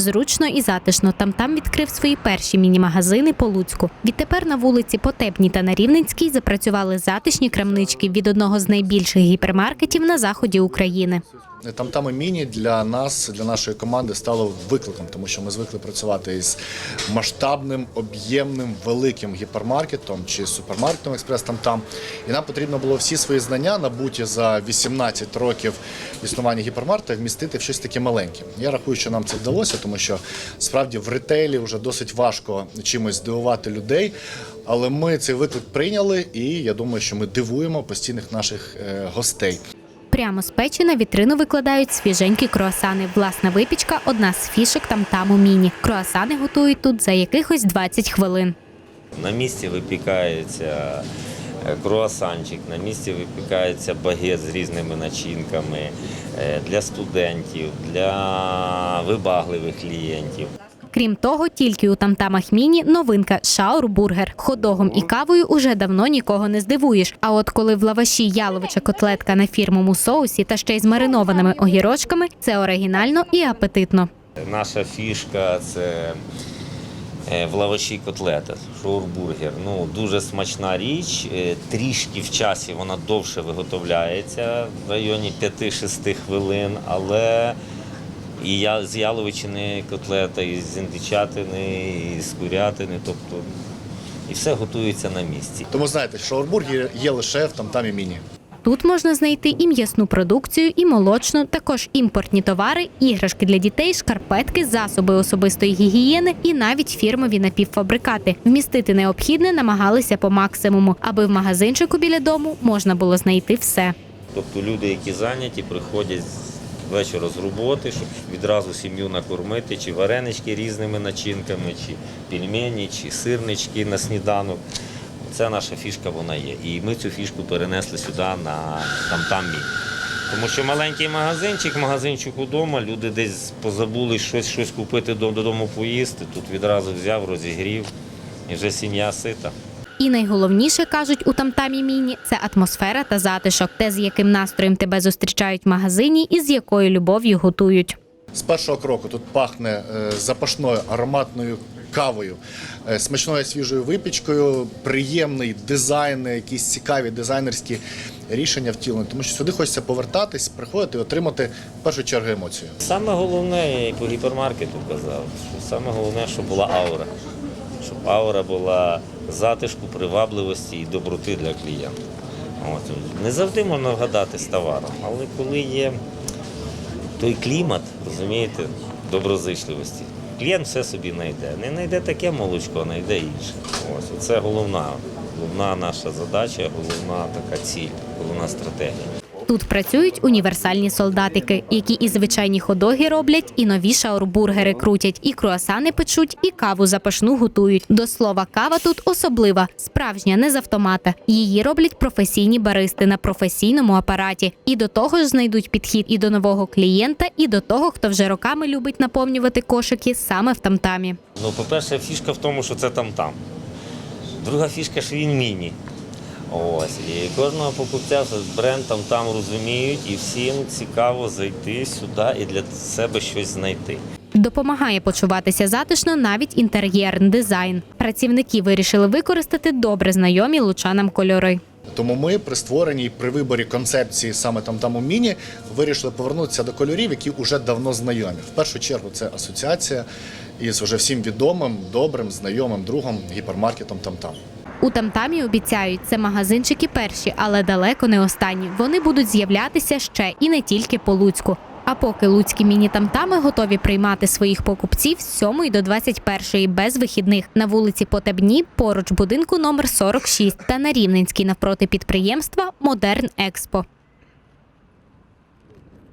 Зручно і затишно. Там там відкрив свої перші міні-магазини по Луцьку. Відтепер на вулиці Потебній та на Рівненській запрацювали затишні крамнички від одного з найбільших гіпермаркетів на заході України. Там там і міні для нас, для нашої команди стало викликом, тому що ми звикли працювати із масштабним, об'ємним, великим гіпермаркетом чи супермаркетом експрес там там. І нам потрібно було всі свої знання, набуті за 18 років існування гіпермаркета, вмістити в щось таке маленьке. Я рахую, що нам це вдалося, тому що справді в ретейлі вже досить важко чимось здивувати людей. Але ми цей виклик прийняли, і я думаю, що ми дивуємо постійних наших е, гостей. Прямо з печі на вітрину викладають свіженькі круасани. Власна випічка одна з фішок там-таму міні. Круасани готують тут за якихось 20 хвилин. На місці випікається круасанчик, на місці випікається багет з різними начинками е, для студентів, для вибагливих клієнтів. Крім того, тільки у тамтамах міні новинка шаурбургер. Ходогом і кавою уже давно нікого не здивуєш. А от коли в лаваші яловича котлетка на фірмовому соусі та ще й з маринованими огірочками, це оригінально і апетитно. Наша фішка це е, в лаваші котлета, шаурбургер. Ну, дуже смачна річ. Е, Трішки в часі вона довше виготовляється в районі 5-6 хвилин, але і я з яловичини котлета, і з індичатини, і з курятини, тобто і все готується на місці. Тому знаєте, шаурбургер є лише в і міні. Тут можна знайти і м'ясну продукцію, і молочну, також імпортні товари, іграшки для дітей, шкарпетки, засоби особистої гігієни і навіть фірмові напівфабрикати. Вмістити необхідне намагалися по максимуму, аби в магазинчику біля дому можна було знайти все. Тобто люди, які зайняті, приходять вечора з роботи, щоб відразу сім'ю накормити, чи варенички різними начинками, чи пельмені, чи сирнички на сніданок. Це наша фішка, вона є. І ми цю фішку перенесли сюди на там там Тому що маленький магазинчик, магазинчик удома, люди десь позабули щось, щось купити додому поїсти. Тут відразу взяв, розігрів, і вже сім'я сита. І найголовніше кажуть у тамтамі міні це атмосфера та затишок, те, з яким настроєм тебе зустрічають в магазині і з якою любов'ю готують. З першого кроку тут пахне е, запашною ароматною кавою, е, смачною свіжою випічкою, приємний дизайн, якісь цікаві дизайнерські рішення втілені. Тому що сюди хочеться повертатись, приходити і отримати в першу чергу емоцію. Саме головне, я і по гіпермаркету казав, що саме головне, щоб була аура. Щоб аура була затишку, привабливості і доброти для клієнта. От. Не завжди можна вгадати з товаром, але коли є той клімат, розумієте, доброзичливості, клієнт все собі знайде. Не знайде таке молочко, знайде інше. Ось. Це головна, головна наша задача, головна така ціль, головна стратегія. Тут працюють універсальні солдатики, які і звичайні ходоги роблять, і нові шаурбургери крутять, і круасани печуть, і каву запашну готують. До слова, кава тут особлива, справжня, не з автомата. Її роблять професійні баристи на професійному апараті. І до того ж знайдуть підхід і до нового клієнта, і до того, хто вже роками любить наповнювати кошики саме в тамтамі. Ну, по-перше, фішка в тому, що це там-там. Друга фішка, що він міні. Ось. І кожного покупця бренд там-там розуміють, і всім цікаво зайти сюди і для себе щось знайти. Допомагає почуватися затишно навіть інтер'єрний дизайн. Працівники вирішили використати добре знайомі лучанам кольори. Тому ми при створенні і при виборі концепції саме там там у міні вирішили повернутися до кольорів, які вже давно знайомі. В першу чергу це асоціація із вже всім відомим, добрим, знайомим другом гіпермаркетом там там. У тамтамі обіцяють, це магазинчики перші, але далеко не останні. Вони будуть з'являтися ще і не тільки по Луцьку. А поки луцькі міні-тамтами готові приймати своїх покупців з 7 до 21 без вихідних на вулиці Потебні, поруч будинку номер 46 та на Рівненській навпроти підприємства Модерн Експо.